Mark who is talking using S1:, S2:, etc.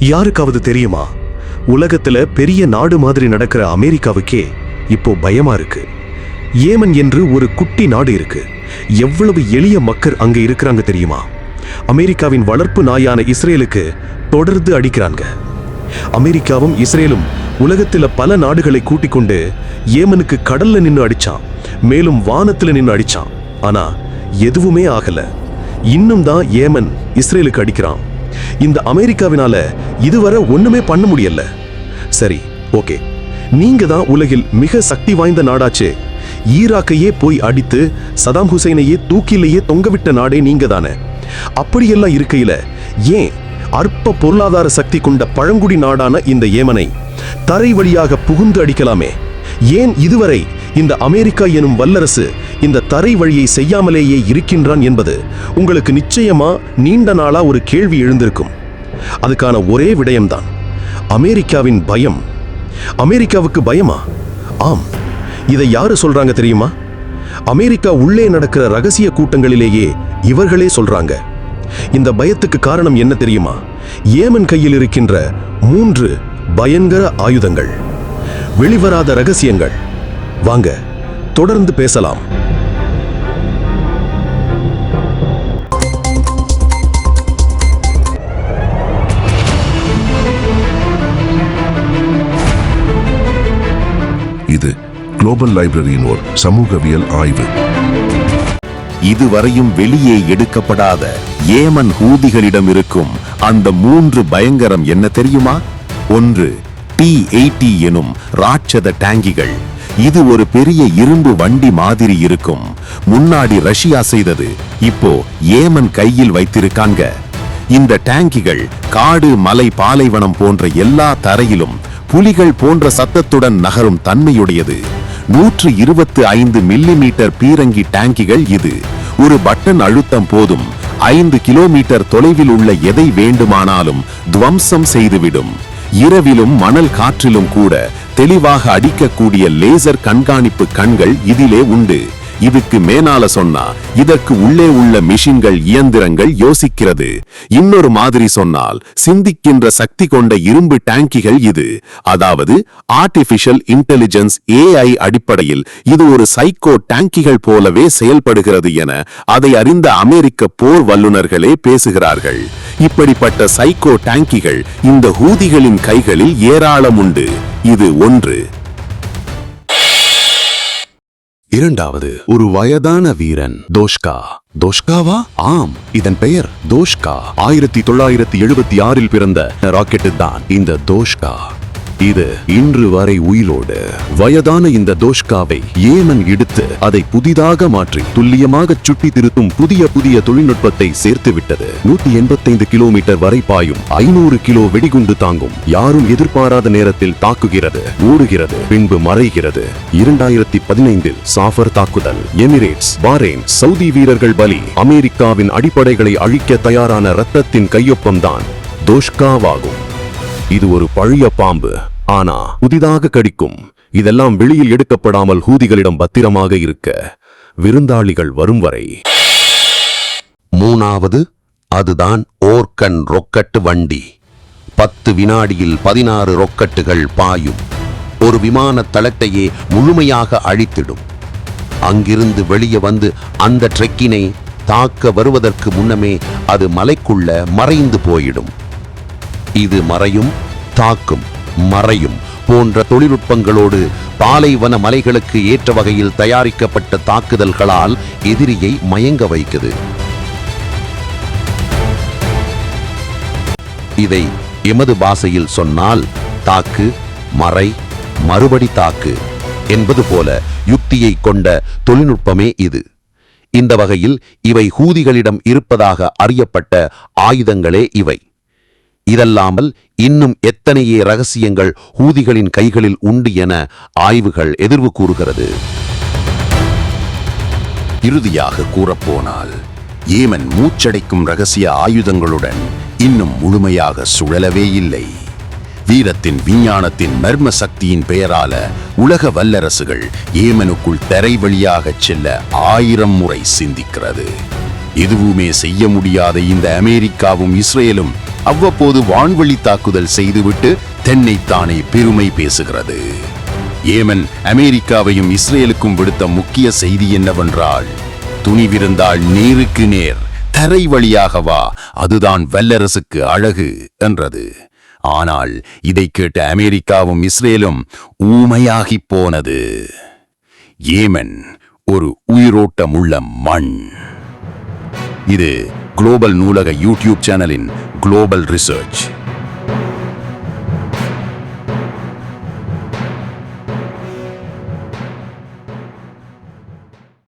S1: யாருக்காவது தெரியுமா? உலகத்துல பெரிய நாடு மாதிரி நடக்கிற அமெரிக்காவுக்கே இப்போ பயமா இருக்கு. ஏமன் என்று ஒரு குட்டி நாடு இருக்கு. எவ்வளவு எளிய மக்கள் அங்க இருக்கிறாங்க தெரியுமா? அமெரிக்காவின் வளர்ப்பு நாயான இஸ்ரேலுக்கு தொடர்ந்து அடிக்கிறாங்க. அமெரிக்காவும் இஸ்ரேலும் உலகத்துல பல நாடுகளை கூட்டிக் கொண்டு ஏமனுக்கு கடல்ல நின்னு அடிச்சான். மேலும் வானத்துல நின்னு அடிச்சான். ஆனா எதுவுமே ஆகல. இன்னும் தான் ஏமன் இஸ்ரேலுக்கு அடிக்கிறான். இந்த அமெரிக்காவினால இதுவரை ஒண்ணுமே பண்ண முடியல. சரி ஓகே. நீங்க தான் உலகில் மிக சக்தி வாய்ந்த நாடாச்சே. ஈராக்கையே போய் அடித்து சதாம் ஹுசைனையே தூக்கிலேயே தொங்கவிட்ட நாடே நீங்க தானே. அப்படியெல்லாம் இருக்கையில ஏன் அற்ப பொருளாதார சக்தி கொண்ட பழங்குடி நாடான இந்த ஏமனை தரை வழியாக புகுந்து அடிக்கலாமே? ஏன் இதுவரை இந்த அமெரிக்கா எனும் வல்லரசு இந்த தரை வழியை செய்யாமலேயே இருக்கின்றான் என்பது உங்களுக்கு நிச்சயமா நீண்ட நாளா ஒரு கேள்வி எழுந்திருக்கும். அதுக்கான ஒரே விடயம்தான். அமெரிக்காவின் பயம். அமெரிக்காவுக்கு பயமா? ஆம். இதை யாரு சொல்றாங்க தெரியுமா? அமெரிக்கா உள்ளே நடக்கிற ரகசிய கூட்டங்களிலேயே இவர்களே சொல்றாங்க. இந்த பயத்துக்கு காரணம் என்ன தெரியுமா? ஏமன் கையில் இருக்கின்ற மூன்று பயங்கர ஆயுதங்கள். வெளிவராத ரகசியங்கள். வாங்க தொடர்ந்து பேசலாம்.
S2: இது குளோபல் லைப்ரரியின் ஓர் சமூகவியல் ஆய்வு.
S3: இதுவரையும் வெளியே எடுக்கப்படாத ஏமன் ஹூதிகளிடம் இருக்கும் அந்த மூன்று பயங்கரம் என்ன தெரியுமா? ஒன்று டி எயிட்டி எனும் ராட்சத டேங்கிகள். இது ஒரு பெரிய இரும்பு வண்டி மாதிரி இருக்கும். முன்னாடி ரஷ்யா செய்தது இப்போ ஏமன் கையில் வைத்திருக்காங்க. இந்த டேங்கிகள் காடு மலை பாலைவனம் போன்ற எல்லா தரையிலும் புலிகள் போன்ற சத்தத்துடன் நகரும் தன்மையுடையது. நூற்று இருபத்து ஐந்து மில்லிமீட்டர் பீரங்கி டேங்கிகள் இது. ஒரு பட்டன் அழுத்தம் போதும். ஐந்து கிலோமீட்டர் தொலைவில் உள்ள எதை வேண்டுமானாலும் துவம்சம் செய்துவிடும். இரவிலும் மணல் காற்றிலும் கூட தெளிவாக அடிக்கக்கூடிய லேசர் கண்காணிப்பு கண்கள் இதிலே உண்டு. இதுக்கு மேனால சொன்னா இதற்கு உள்ளே உள்ள மிஷின்கள் இயந்திரங்கள் யோசிக்கிறது. இன்னொரு மாதிரி சொன்னால் சிந்திக்கின்ற சக்தி கொண்ட இரும்பு டேங்கிகள் இது. அதாவது ஆர்டிபிஷியல் இன்டெலிஜென்ஸ் ஏஐ அடிப்படையில் இது ஒரு சைக்கோ டேங்கிகள் போலவே செயல்படுகிறது என அதை அறிந்த அமெரிக்க போர் வல்லுநர்களே பேசுகிறார்கள். இப்படிப்பட்ட சைக்கோ டேங்கிகள் இந்த ஹூதிகளின் கைகளில் ஏராளம் உண்டு. இது ஒன்று.
S4: இரண்டாவது ஒரு வயதான வீரன் தோஷ்கா. தோஷ்காவா? ஆம் இதன் பெயர் தோஷ்கா. ஆயிரத்தி தொள்ளாயிரத்தி எழுபத்தி ஆறில் பிறந்த ராக்கெட்டு தான் இந்த தோஷ்கா. இது இன்று வரை உயிரோடு. வயதான இந்த தோஷ்காவை ஏமன் எடுத்து அதை புதிதாக மாற்றி துல்லியமாக சுட்டி திருத்தும் புதிய புதிய தொழில்நுட்பத்தை சேர்த்து விட்டது. நூத்தி எண்பத்தைந்து கிலோமீட்டர் வரை பாயும் ஐநூறு கிலோ வெடிகுண்டு தாங்கும் யாரும் எதிர்பாராத நேரத்தில் தாக்குகிறது ஓடுகிறது பின்பு மறைகிறது. இரண்டாயிரத்தி பதினைந்தில் சாஃபர் தாக்குதல். எமிரேட்ஸ் பாரேன் சவுதி வீரர்கள் பலி. அமெரிக்காவின் அடிப்படைகளை அழிக்க தயாரான ரத்தத்தின் கையொப்பம்தான் தோஷ்காவாகும். இது ஒரு பழைய பாம்பு. ஆனா புதிதாக கடிக்கும். இதெல்லாம் வெளியில் எடுக்கப்படாமல் ஹூதிகளிடம் பத்திரமாக இருக்க விருந்தாளிகள் வரும் வரை. மூணாவது அதுதான் ஓர்கன் ரொக்கட்டு வண்டி. பத்து வினாடியில் பதினாறு ரொக்கட்டுகள் பாயும். ஒரு விமான தளத்தையே முழுமையாக அழித்திடும். அங்கிருந்து வெளியே வந்து அந்த ட்ரெக்கினை தாக்க வருவதற்கு முன்னமே அது மலைக்குள்ள மறைந்து போயிடும். இது மறையும் தாக்கும் மறையும் போன்ற தொழில்நுட்பங்களோடு பாலைவன மலைகளுக்கு ஏற்ற வகையில் தயாரிக்கப்பட்ட தாக்குதல்களால் எதிரியை மயங்க வைக்குது. இதை எமது பாஷையில் சொன்னால் தாக்கு மறை மறுபடி தாக்கு என்பது போல யுக்தியை கொண்ட தொழில்நுட்பமே இது. இந்த வகையில் இவை ஹூதிகளிடம் இருப்பதாக அறியப்பட்ட ஆயுதங்களே இவை. இதல்லாமல் இன்னும் எத்தனையே ரகசியங்கள் ஹூதிகளின் கைகளில் உண்டு என ஆய்வுகள் எதிர்வு கூறுகிறது.
S3: இறுதியாக கூறப்போனால் ஏமன் மூச்சடைக்கும் ரகசிய ஆயுதங்களுடன் இன்னும் முழுமையாக சுழலவே இல்லை. வீரத்தின் விஞ்ஞானத்தின் மர்ம சக்தியின் பெயரால உலக வல்லரசுகள் ஏமனுக்குள் தரை வழியாக செல்ல ஆயிரம் முறை சிந்திக்கிறது. எதுவுமே செய்ய முடியாத இந்த அமெரிக்காவும் இஸ்ரேலும் அவ்வப்போது வான்வழி தாக்குதல் செய்துவிட்டு தென்னைத்தானே பெருமை பேசுகிறது. ஏமன் அமெரிக்காவையும் இஸ்ரேலுக்கும் விடுத்த முக்கிய செய்தி என்னவென்றால் துணிவிருந்தால் நேருக்கு நேர் தரை வழியாகவா அதுதான் வல்லரசுக்கு அழகு என்றது. ஆனால் இதை கேட்ட அமெரிக்காவும் இஸ்ரேலும் ஊமையாகிப் போனது. ஏமன் ஒரு உயிரோட்டமுள்ள மண். இது குளோபல் நூலக யூடியூப் சேனலின் குளோபல் ரிசர்ச்.